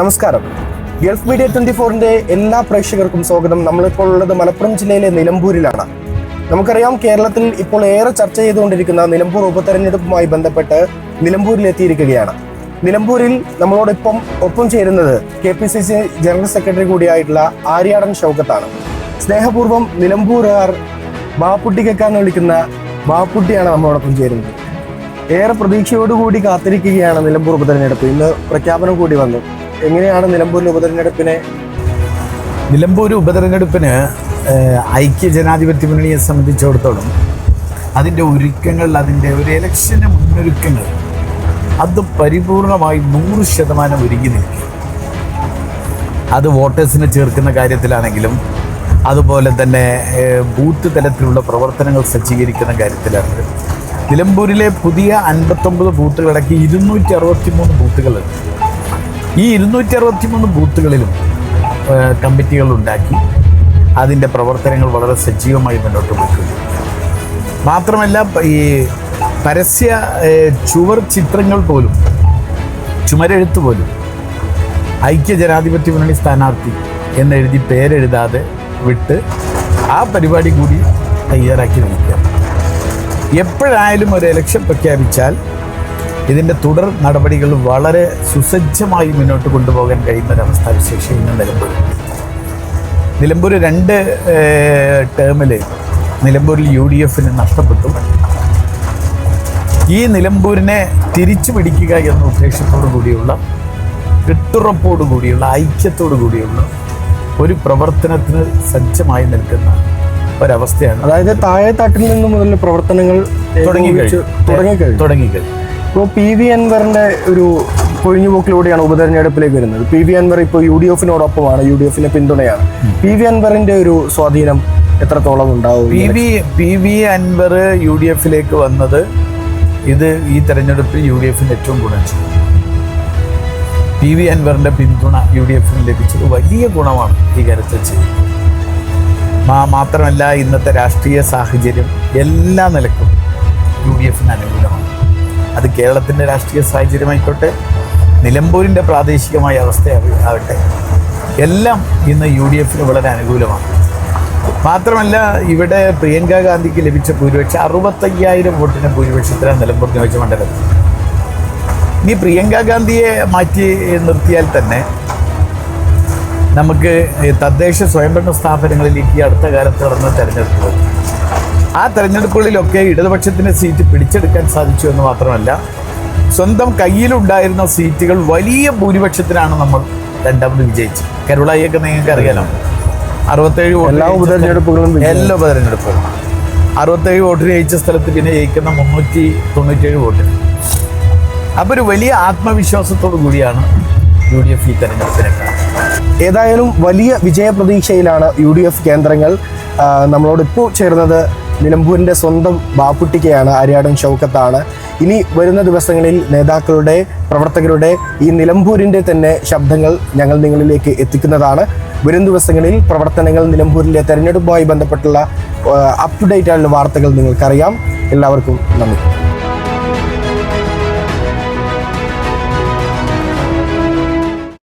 നമസ്കാരം. Gulf media twenty ഫോറിന്റെ എല്ലാ പ്രേക്ഷകർക്കും സ്വാഗതം. നമ്മളിപ്പോൾ ഉള്ളത് മലപ്പുറം ജില്ലയിലെ നിലമ്പൂരിലാണ്. നമുക്കറിയാം കേരളത്തിൽ ഇപ്പോൾ ഏറെ ചർച്ച ചെയ്തുകൊണ്ടിരിക്കുന്ന നിലമ്പൂർ ഉപതെരഞ്ഞെടുപ്പുമായി ബന്ധപ്പെട്ട് നിലമ്പൂരിലെത്തിയിരിക്കുകയാണ്. നിലമ്പൂരിൽ നമ്മളോടൊപ്പം ഒപ്പം ചേരുന്നത് K P C C general secretary കൂടിയായിട്ടുള്ള Aryadan ഷൗക്കത്താണ്. സ്നേഹപൂർവം നിലമ്പൂരുകാർ ബാപ്പുട്ടിക്കെന്ന് വിളിക്കുന്ന ബാപ്പുട്ടിയാണ് നമ്മളോടൊപ്പം ചേരുന്നത്. ഏറെ പ്രതീക്ഷയോടുകൂടി കാത്തിരിക്കുകയാണ് നിലമ്പൂർ ഉപതെരഞ്ഞെടുപ്പ്. ഇന്ന് പ്രഖ്യാപനം കൂടി വന്നു. എങ്ങനെയാണ് നിലമ്പൂരിലെ ഉപതെരഞ്ഞെടുപ്പിനെ? നിലമ്പൂർ ഉപതെരഞ്ഞെടുപ്പിന് ഐക്യ ജനാധിപത്യ മുന്നണിയെ സംബന്ധിച്ചിടത്തോളം അതിന്റെ ഒരുക്കങ്ങൾ അതിന്റെ ഒരു ഇലക്ഷന് മുന്നൊരുക്കങ്ങൾ അത് പരിപൂർണമായി നൂറ് ശതമാനം ഒരുങ്ങി നിൽക്കും. അത് വോട്ടേഴ്സിനെ ചേർക്കുന്ന കാര്യത്തിലാണെങ്കിലും അതുപോലെ തന്നെ ബൂത്ത് തലത്തിലുള്ള പ്രവർത്തനങ്ങൾ സജ്ജീകരിക്കുന്ന കാര്യത്തിലാണെങ്കിലും. നിലമ്പൂരിലെ പുതിയ അൻപത്തൊമ്പത് ബൂത്തുകളടക്കി ഇരുന്നൂറ്റി അറുപത്തി മൂന്ന് ബൂത്തുകളുണ്ട്. ഈ ഇരുന്നൂറ്റി അറുപത്തി മൂന്ന് ബൂത്തുകളിലും കമ്മിറ്റികൾ ഉണ്ടാക്കി. അതിന്റെ പ്രവർത്തനങ്ങൾ വളരെ സജീവമായി മുന്നോട്ട് പോയിട്ടുണ്ട്. മാത്രമല്ല ഈ പരസ്യ ചുവർ ചിത്രങ്ങൾ പോലും ചുമരെഴുത്ത് പോലും ഐക്യ ജനാധിപത്യ മുന്നണി സ്ഥാനാർത്ഥി എന്നെഴുതി പേരെഴുതാതെ വിട്ട് ആ പരിപാടി കൂടി തയ്യാറാക്കി നിൽക്കുക എപ്പോഴായാലും ഒരു ഇലക്ഷൻ പ്രഖ്യാപിച്ചാൽ ഇതിന്റെ തുടർ നടപടികൾ വളരെ സുസജ്ജമായി മുന്നോട്ട് കൊണ്ടുപോകാൻ കഴിയുന്ന ഒരവസ്ഥ വിശേഷം ഇന്ന് നിലമ്പൂർ നിലമ്പൂർ രണ്ട് ടേമിൽ നിലമ്പൂരിൽ യു ഡി എഫിന് നഷ്ടപ്പെട്ടു. ഈ നിലമ്പൂരിനെ തിരിച്ചു പിടിക്കുക എന്ന ഉദ്ദേശത്തോടു കൂടിയുള്ള കെട്ടുറപ്പോടു കൂടിയുള്ള ഐക്യത്തോടു കൂടിയുള്ള ഒരു പ്രവർത്തനത്തിന് സജ്ജമായി നിൽക്കുന്ന ഒരവസ്ഥയാണ് അതായത് താഴെ തട്ടിൽ നിന്ന് മുതൽ പ്രവർത്തനങ്ങൾ തുടങ്ങി തുടങ്ങിക്കഴിഞ്ഞു തുടങ്ങിക്കഴിഞ്ഞു തുടങ്ങിക്കഴിഞ്ഞു ഇപ്പോൾ പി വി അൻവറിന്റെ ഒരു കൊഴിഞ്ഞുപോക്കിലൂടെയാണ് ഉപതെരഞ്ഞെടുപ്പിലേക്ക് വരുന്നത്. പി വി അൻവർ ഇപ്പോൾ യു ഡി എഫിനോടൊപ്പമാണ് യു ഡി എഫിനെ പിന്തുണയാണ്. പി വി അൻവറിന്റെ ഒരു സ്വാധീനം എത്രത്തോളം ഉണ്ടാവും P V P V Anvar U D എഫിലേക്ക് വന്നത് ഇത് ഈ തെരഞ്ഞെടുപ്പിൽ യു ഡി എഫിന് ഏറ്റവും ഗുണം ചെയ്തു. പി വി അൻവറിന്റെ പിന്തുണ യു ഡി എഫിന് ലഭിച്ചത് വലിയ ഗുണമാണ് ഈ കാര്യത്തിൽ ചെയ്തത് മാത്രമല്ല ഇന്നത്തെ രാഷ്ട്രീയ സാഹചര്യം എല്ലാ നിലക്കും യു ഡി എഫിന് അനുകൂലമാണ്. അത് കേരളത്തിന്റെ രാഷ്ട്രീയ സാഹചര്യമായിക്കോട്ടെ നിലമ്പൂരിന്റെ പ്രാദേശികമായ അവസ്ഥ ആവട്ടെ എല്ലാം ഇന്ന് യു ഡി എഫിന് വളരെ അനുകൂലമാണ്. മാത്രമല്ല ഇവിടെ പ്രിയങ്ക ഗാന്ധിക്ക് ലഭിച്ച ഭൂരിപക്ഷം അറുപത്തയ്യായിരം വോട്ടിന് ഭൂരിപക്ഷത്തിലാണ് നിലമ്പൂർ നിയോജക മണ്ഡലത്തിൽ ഇനി പ്രിയങ്ക ഗാന്ധിയെ മാറ്റി നിർത്തിയാൽ തന്നെ നമുക്ക് തദ്ദേശ സ്വയംഭരണ സ്ഥാപനങ്ങളിലേക്ക് അടുത്ത കാലത്ത് നടന്ന തെരഞ്ഞെടുപ്പുകൾ ആ തെരഞ്ഞെടുപ്പുകളിലൊക്കെ ഇടതുപക്ഷത്തിന്റെ സീറ്റ് പിടിച്ചെടുക്കാൻ സാധിച്ചു എന്ന് മാത്രമല്ല സ്വന്തം കയ്യിലുണ്ടായിരുന്ന സീറ്റുകൾ വലിയ ഭൂരിപക്ഷത്തിനാണ് നമ്മൾ രണ്ടാമത് വിജയിച്ചത്. കരുളായിയൊക്കെ നിങ്ങൾക്ക് അറിയാലോ? അറുപത്തേഴ് വോട്ട് എല്ലാ ഉപതെരഞ്ഞെടുപ്പുകളും. എല്ലാ ഉപതെരഞ്ഞെടുപ്പുകളും. അറുപത്തേഴ് വോട്ടിന് ജയിച്ച സ്ഥലത്ത് പിന്നെ ജയിക്കുന്ന മുന്നൂറ്റി തൊണ്ണൂറ്റേഴ് വോട്ടിന് അപ്പോൾ ഒരു വലിയ ആത്മവിശ്വാസത്തോടു കൂടിയാണ് യു ഡി എഫ് ഈ തെരഞ്ഞെടുപ്പിനെ കാണുന്നത്. ഏതായാലും വലിയ വിജയപ്രതീക്ഷയിലാണ് യു ഡി എഫ് കേന്ദ്രങ്ങൾ. നമ്മളോട് ഇപ്പോൾ ചേർന്നത് നിലമ്പൂരിന്റെ സ്വന്തം ബാപ്പുട്ടിക്കയാണ് അരിയാടൻ ഷൗക്കത്താണ് ഇനി വരുന്ന ദിവസങ്ങളിൽ നേതാക്കളുടെ പ്രവർത്തകരുടെ ഈ നിലമ്പൂരിന്റെ തന്നെ ശബ്ദങ്ങൾ ഞങ്ങൾ നിങ്ങളിലേക്ക് എത്തിക്കുന്നതാണ്. വരും ദിവസങ്ങളിൽ പ്രവർത്തനങ്ങൾ നിലമ്പൂരിലെ തെരഞ്ഞെടുപ്പുമായി ബന്ധപ്പെട്ടുള്ള അപ് ടു ഡേറ്റ് ആയിട്ടുള്ള വാർത്തകൾ നിങ്ങൾക്കറിയാം. എല്ലാവർക്കും നന്ദി.